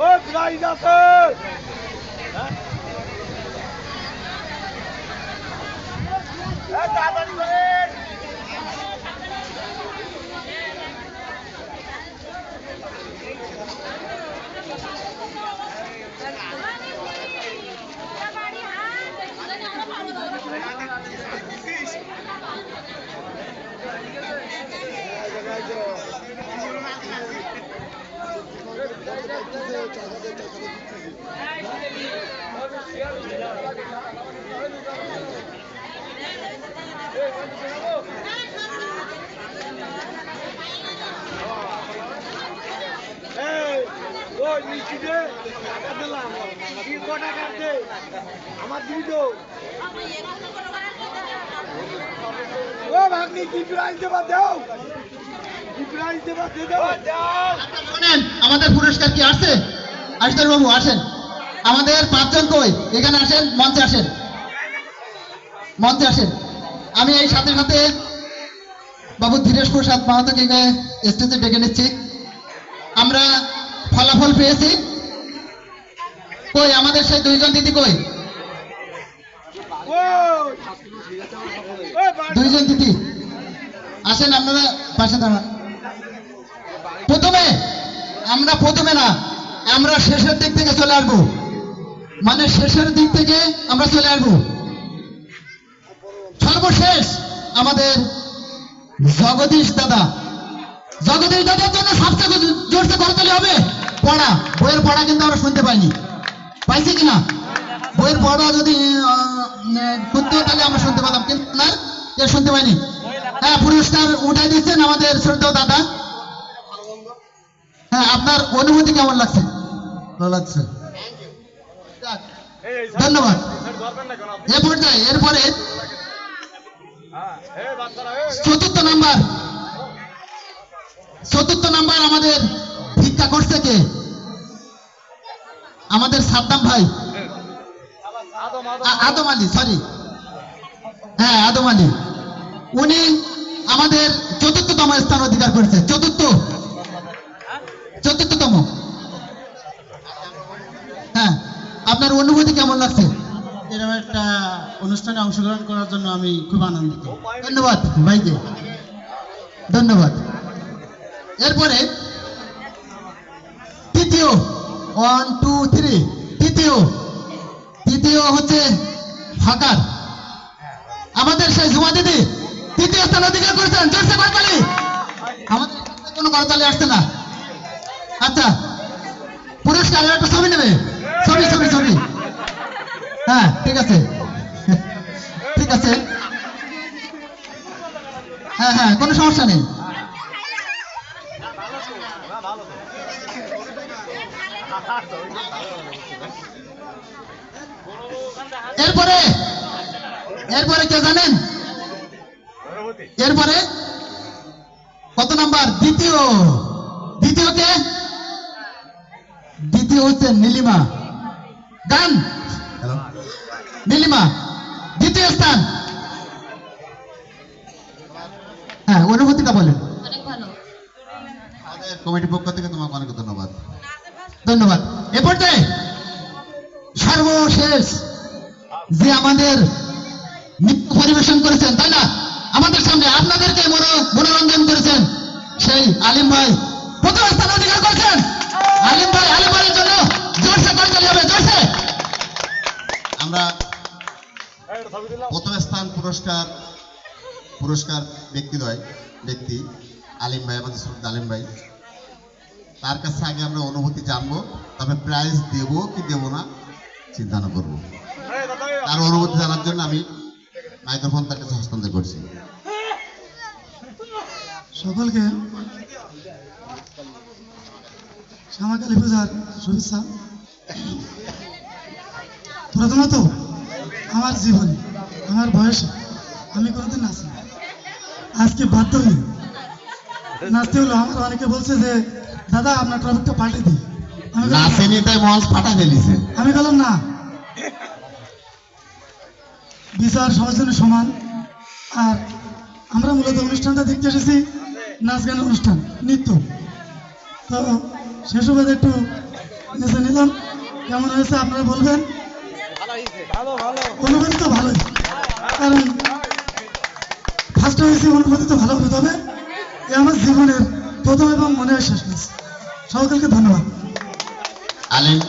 ও prize আছে আমার দিবি। ও ভাগ্নি, কি প্রাইজ দাও? কি প্রাইজ দে দাও। শোনেন আমাদের পুরস্কার কি আসছে আশিদুল বাবু, আসেন। আমাদের পাঁচজন কই? এখানে আসেন, মঞ্চে আসেন। মঞ্চে আসেন। আমি এই সাথে সাথে বাবু ধীরেশ প্রসাদ মাহাতোকে স্টেজে ডেকে নিচ্ছি। আমরা ফলাফল পেয়েছি। কই, আমাদের সেই দুইজন দিদি কই? দুইজন দিদি। আসেন, আপনারা পাশে দাঁড়ান। প্রথমে, আমরা প্রথমে না আমরা শেষের দিক থেকে চলে আসব। মানে শেষের দিক থেকে আমরা চলে আসব। সর্বশেষ আমাদের জগদীশ দাদা। জগদীশ দাদার জন্য সবচেয়ে জোরসে করতালি হবে পড়া। বইয়ের পড়া কিন্তু আমরা শুনতে পাইনি। পাইছি কিনা? বইয়ের পড়া যদি করতো তাহলে আমরা শুনতে পেতাম কিন্তু না শুনতে পাইনি। হ্যাঁ পুরস্কার উঠাই দিচ্ছেন আমাদের শ্রদ্ধেয় দাদা। হ্যাঁ আপনার অনুভূতি কেমন লাগছে? ভালো লাগছে। ধন্যবাদ? এ পর্যায়ে এরপরে হ্যাঁ। চতুর্থ নাম্বার। চতুর্থ নাম্বার আমাদের ভিক্ষা করছে কে? আমাদের সাদ্দাম ভাই। আদম আলী সরি হ্যাঁ আদম আলী। উনি আমাদের চতুর্থতম স্থান অধিকার করেছে। চতুর্থ চতুর্থতম হ্যাঁ আপনার অনুভূতি কেমন লাগছে? এরকম একটা অনুষ্ঠানে অংশগ্রহণ করার জন্য আমি খুব আনন্দিত। ধন্যবাদ ভাইকে। ধন্যবাদ। এরপরে তৃতীয় ওয়ান টু থ্রি তৃতীয় তৃতীয় হচ্ছে ফাঁকার। আমাদের সেই জুমা দিদি তৃতীয় স্থান অধিকার করেছেন জোরসে করতালি আমাদের কোনো করতালি আসছে না। আচ্ছা পুরস্কার একটা ছবি নেবে। ছবি ছবি ছবি হ্যাঁ ঠিক আছে। ঠিক আছে। হ্যাঁ হ্যাঁ কোনো সমস্যা নেই। এরপরে এরপরে কে জানেন? এরপরে কত নাম্বার? দ্বিতীয়। দ্বিতীয় কে? দ্বিতীয় হচ্ছে নীলিমা। গান নীলিমা দ্বিতীয় স্থান হ্যাঁ অনুভূতিটা বলেন। অনেক ভালো। আমাদের কমিটির পক্ষ থেকে তোমাকে অনেক ধন্যবাদ। ধন্যবাদ। এ পর্যায়ে সর্বশেষ যে আমাদের নৃত্য পরিবেশন করেছেন তাই না? আমাদের সামনে আপনাদেরকে মনো- মনোরঞ্জন করেছেন সেই আলিম ভাই। প্রথম স্থান অধিকার করেছেন। আলিম ভাই আলিম আমরা। প্রথম স্থান পুরস্কার পুরস্কার ব্যক্তিদ্বয় ব্যক্তি আলিম ভাই, আমাদের শ্রদ্ধা আলিম ভাই। তার কাছে আগে আমরা অনুভূতি জানব, তবে প্রাইজ দেবো কি দেবো না চিন্তা না করব। তার অনুভূতি জানার জন্য আমি মাইক্রোফোন তার কাছে হস্তান্তর করছি। সকলকে শ্যামাকালী পূজার শুভেচ্ছা। প্রথমত আমার জীবনে আমার বয়সে আমি কোনোদিন নাচি আজকে বাধ্য হই। নাচতে হলো আমার অনেকে বলছে যে দাদা আপনার ট্রফিকটা পাঠিয়ে দিই। আমি নাচেনি তাই মঞ্চ ফাটা ফেলিছে। আমি বললাম না। বিচার সবার জন্য সমান। আর আমরা মূলত অনুষ্ঠানটা দেখতে এসেছি নাচ গানের অনুষ্ঠান নৃত্য। তো সে সুবাদে একটু নিচে নিলাম। কেমন হয়েছে আপনারা বলবেন? অনুভূতি তো ভালোই। কারণ ফার্স্ট হয়েছে অনুভূতি তো ভালো হবে। তবে এ আমার জীবনের প্রথম এবং মনে হয় শেষ সকলকে ধন্যবাদ। আলিম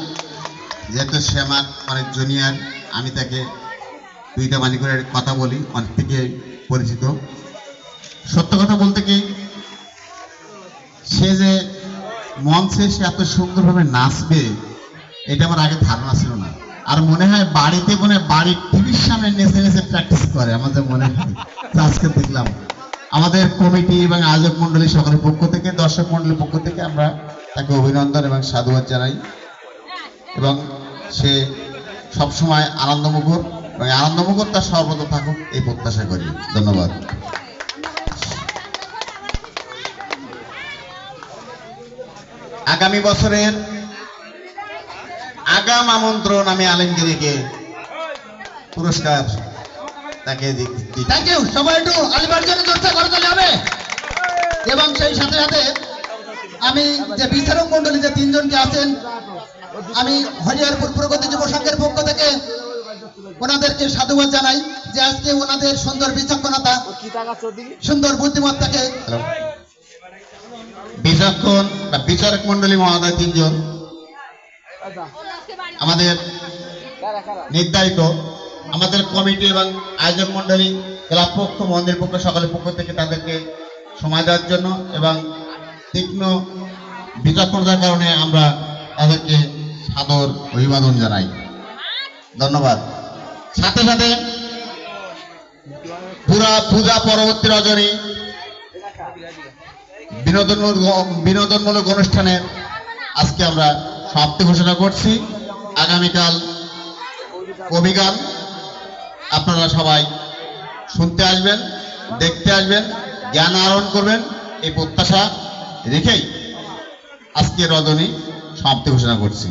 যেহেতু সে আমার অনেক জুনিয়র আমি তাকে দুইটা মানি করে কথা বলি অনেক থেকে পরিচিত। সত্য কথা বলতে কি সে যে মঞ্চে সে এত সুন্দরভাবে নাচবে এটা আমার আগে ধারণা ছিল না। আর মনে হয় বাড়িতে মনে বাড়ির টিভির সামনে নেচে নেচে প্র্যাকটিস করে, আমাদের মনে হয়। আজকে দেখলাম। আমাদের কমিটি এবং আয়োজক মন্ডলী সকলের পক্ষ থেকে, দর্শক মন্ডলীর পক্ষ থেকে আমরা তাকে অভিনন্দন এবং সাধুবাদ জানাই। এবং সে সবসময় আনন্দমুখর, এবং আনন্দমুখর তার সর্বদা থাকুক, এই প্রত্যাশা করি। ধন্যবাদ। আগামী বছরের আগাম আমন্ত্রণ আমি আলমগীরিকে পুরস্কার তাকে। থ্যাংক ইউ সবাই একটু আলিবার জন্য চর্চা করে তাহলে হবে এবং সেই সাথে সাথে আমি যে বিচারক মন্ডলী যে তিনজনকে আছেন, আমি হরিহরপুর প্রগতি যুব সংঘের পক্ষ থেকে ওনাদেরকে সাধুবাদ জানাই যে আজকে ওনাদের সুন্দর বিচক্ষণতা, সুন্দর বুদ্ধিমত্তাকে। বিচক্ষণ বিচারক মন্ডলী মহোদয় তিনজন আমাদের নির্ধারিত আমাদের কমিটি এবং আয়োজক মন্ডলী ক্লাব পক্ষ মন্দির পক্ষ সকলের পক্ষ থেকে তাদেরকে সময় দেওয়ার জন্য এবং তীক্ষ্ণ বিচক্ষণতার কারণে আমরা তাদেরকে সাদর অভিবাদন জানাই। ধন্যবাদ। সাথে সাথে পুরা পূজা পরবর্তী রজনী বিনোদনমূলক বিনোদনমূলক অনুষ্ঠানের আজকে আমরা সমাপ্তি ঘোষণা করছি। আগামীকাল কবিগান। আপনারা সবাই শুনতে আসবেন, দেখতে আসবেন, জ্ঞান আহরণ করবেন, এই প্রত্যাশা রেখেই আজকে রজনী সমাপ্তি ঘোষণা করছি।